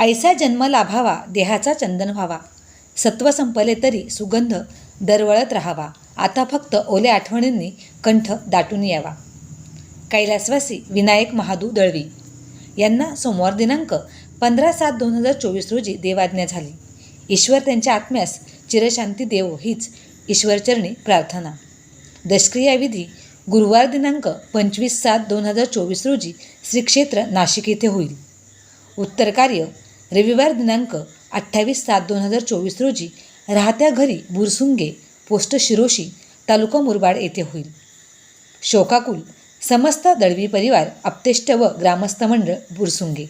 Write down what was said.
ऐसा जन्म लाभावा देहाचा चंदन व्हावा. सत्व संपले तरी सुगंध दरवळत राहावा. आता फक्त ओल्या आठवणींनी कंठ दाटून यावा. कैलासवासी विनायक महादू दळवी यांना सोमवार दिनांक पंधरा सात दोन हजार चोवीस रोजी देवाज्ञा झाली. ईश्वर त्यांच्या आत्म्यास चिरशांती देवो हीच ईश्वरचरणी प्रार्थना. दशक्रियाविधी गुरुवार दिनांक पंचवीस सात दोन हजार चोवीस रोजी श्री क्षेत्र नाशिक येथे होईल. उत्तर कार्य रविवार दिनांक अठ्ठावीस सात दोन हजार चोवीस रोजी राहत्या घरी बुरसुंगे पोस्ट शिरोशी तालुका मुरबाड येथे होईल. शोकाकुल समस्त दळवी परिवार अप्तेष्ट व ग्रामस्थ मंडळ बुरसुंगे.